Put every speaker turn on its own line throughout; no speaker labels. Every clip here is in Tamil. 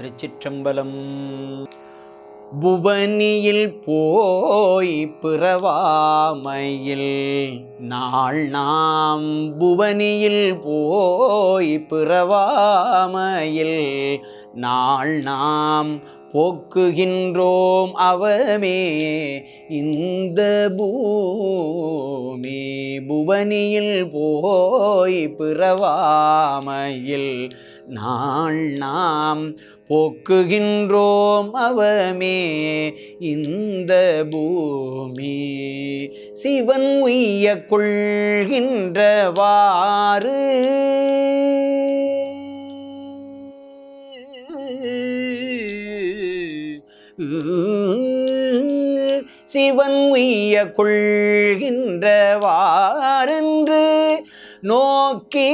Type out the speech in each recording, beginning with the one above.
திருச்சிற்றம்பலம். புவனியில் போய் பிறவாமையில் நாள் நாம் புவனியில் போய் பிறவாமையில் நாள் நாம் போக்குகின்றோம் அவமே. இந்த பூமி புவனியில் போய் பிறவாமையில் நாள் நாம் போக்குகின்றோம் அவமே இந்த பூமி. சிவன் உய்ய கொள்கின்றவாறு. சிவன் உய்ய கொள்கின்றவாறென்று நோக்கி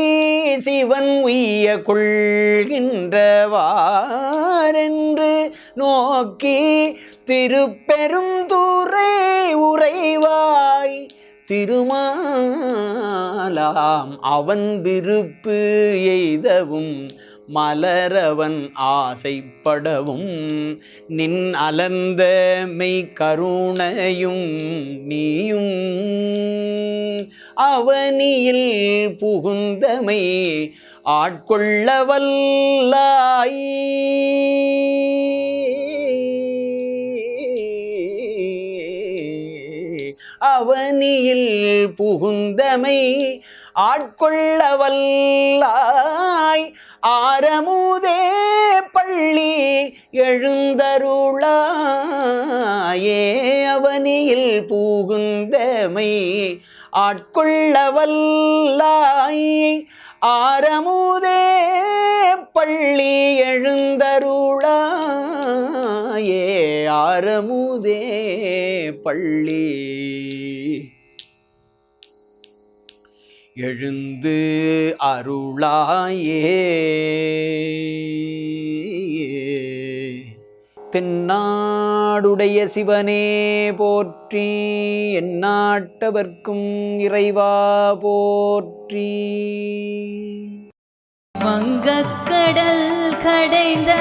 சிவன் உய்ய கொள்கின்றவாரென்று நோக்கி திருப்பெருந்துரை உறைவாய் திருமாலாம் அவன் விருப்பு எய்தவும் மலரவன் ஆசைப்படவும் நின் அலர்ந்த மெய் கருணையும் நீயும் அவனியில் புகுந்தமை ஆட்கொள்ள வல்லாய் அவனியில் புகுந்தமை ஆட்கொள்ள வல்லாய் ஆரமுதே பள்ளி எழுந்தருளாயே அவனியில் பூகுந்தமை ஆட்கொள்ளவல்லாய். ஆரமுதே பள்ளி எழுந்தருளாயே ஆரமுதே பள்ளி. எழுந்து அருளாயே. தென்னாடுடைய சிவனே போற்றி எந்நாட்டவர்க்கும் இறைவா போற்றி.
வங்கக்கடல் கடைந்த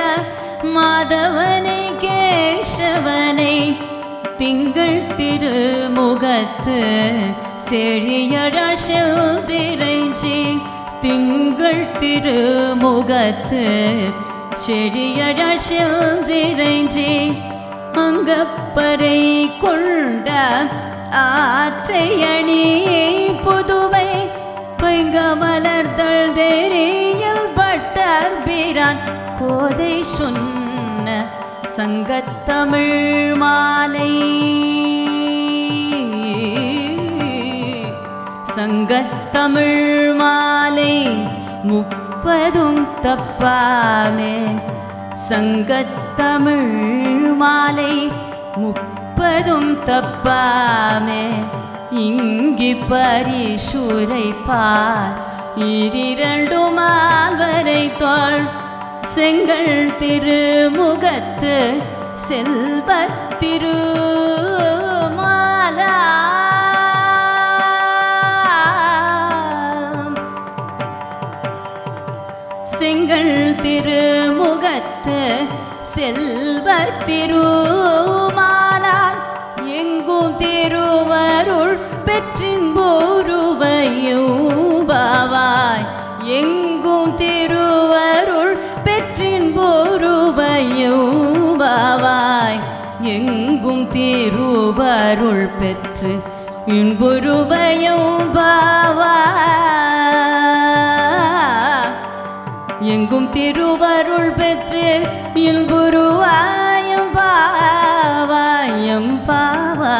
மாதவனை கேசவனை திங்கள் திருமுகத்து செழியழல் செல்திரைஞ்சி திங்கள் திருமுகத்து செழியழல் செல்திரைஞ்சி அங்கப்பறை கொண்ட ஆற்றை அணி புதுவை பைங்க மலர்தல் தேரியில் பட்டர் பீரான் கோதை சொன்ன சங்கத்தமிழ் மாலை. சங்கத்தமிழ் மாலை முப்ப தப்பதும் தப்பாமே. சங்கத்தமிழ் மாலை முப்பதும் தப்பாமே. இங்கு பரிசுரைப்பார் இரிரண்டு மால்வரை தோள் செங்கல் திருமுகத்து செல்வ திருமாலா. திருமுகத்து செல்வ திருமாலால் எங்கும் திருவருள் பெற்றின் போருவையூபாவாய் எங்கும் திருவருள் பெற்றின் போருவையூபாவாய் எங்கும் திருவருள் பெற்று இன்புருவையும் பாவாய் எங்கும் திருவருள் பெற்று இல் குருவாயும் பாவாயும் பாவா.